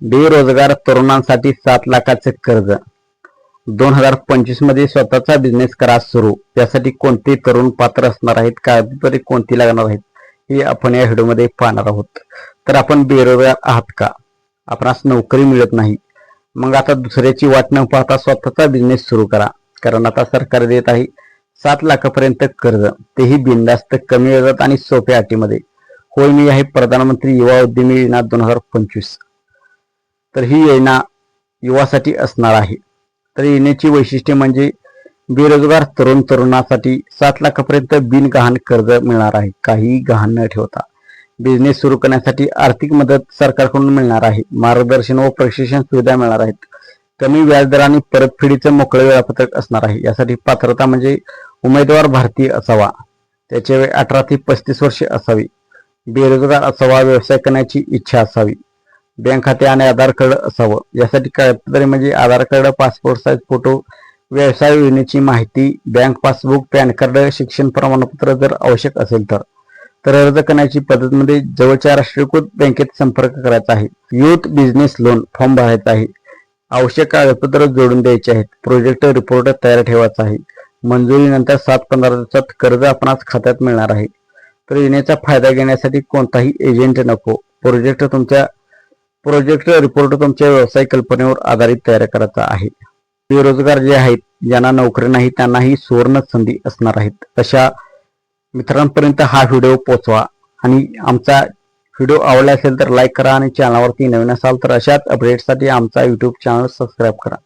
बेरोजगार तरुणांसाठी सात लाखाचे कर्ज. दोन हजार पंचवीसमध्ये स्वतःचा बिझनेस करा सुरू. त्यासाठी कोणते तरुण पात्र असणार आहेत कागदपत्रे कोणती लागणार आहेत हे आपण या व्हिडिओमध्ये पाहणार आहोत. तर आपण बेरोजगार आहात का? आपणास नोकरी मिळत नाही. मग आता दुसऱ्याची वाट न पाहता स्वतःचा बिझनेस सुरू करा. कारण आता सरकार देत आहे सात लाखापर्यंत कर्ज. तेही बिंदास्त कमी वेळात आणि सोप्या अटीमध्ये. होय मी आहे प्रधानमंत्री युवा उद्यमी योजना दोन हजार पंचवीस. तर ही योजना युवासाठी असणार आहे. तर येण्याची वैशिष्ट्ये म्हणजे बेरोजगार तरुण तरुणासाठी सात लाखापर्यंत बिनगहाण कर्ज मिळणार आहे. काही गहाण न ठेवता. बिझनेस सुरू करण्यासाठी आर्थिक मदत सरकारकडून मिळणार आहे. मार्गदर्शन व प्रशिक्षण सुविधा मिळणार आहेत. कमी व्याजदर आणि परतफेडीचं मोकळं वेळापत्रक असणार आहे. यासाठी पात्रता म्हणजे उमेदवार भारतीय असावा. त्याचे वय अठरा ते पस्तीस वर्षे असावी. बेरोजगार असावा व्यवसाय करण्याची इच्छा असावी. बँक खाते आणि आधार कार्ड असावं. यासाठी कागदपत्रे म्हणजे Aadhaar card passport size photo व्यवसाय योजनेची माहिती बँक पासबुक पॅन कार्ड शिक्षण प्रमाणपत्र जर आवश्यक असेल तर. तर अर्ज करण्याची पद्धत म्हणजे जवळच्या राष्ट्रीयकृत बँकेत संपर्क करायचा आहे. युथ बिझनेस लोन फॉर्म भरायचा आहे. आवश्यक कागदपत्र जोडून द्यायचे आहेत. प्रोजेक्ट रिपोर्ट तयार ठेवायचा आहे. मंजुरीनंतर सात पंधरा दिवसात कर्ज आपणास खात्यात मिळणार आहे. तर येण्याचा फायदा घेण्यासाठी कोणताही एजंट नको. प्रोजेक्ट तुमच्या प्रोजेक्ट रिपोर्ट तुमच्या व्यवसाय कल्पनेवर आधारित तयार करायचा आहे. बेरोजगार जे आहेत ज्यांना नोकरी नाही त्यांनाही सुवर्ण संधी असणार आहेत. अशा मित्रांपर्यंत हा व्हिडिओ पोचवा आणि आमचा व्हिडिओ आवडला असेल तर लाईक करा आणि चॅनलवरती नवीन असाल तर अशाच अपडेटसाठी आमचा युट्यूब चॅनल सबस्क्राईब करा.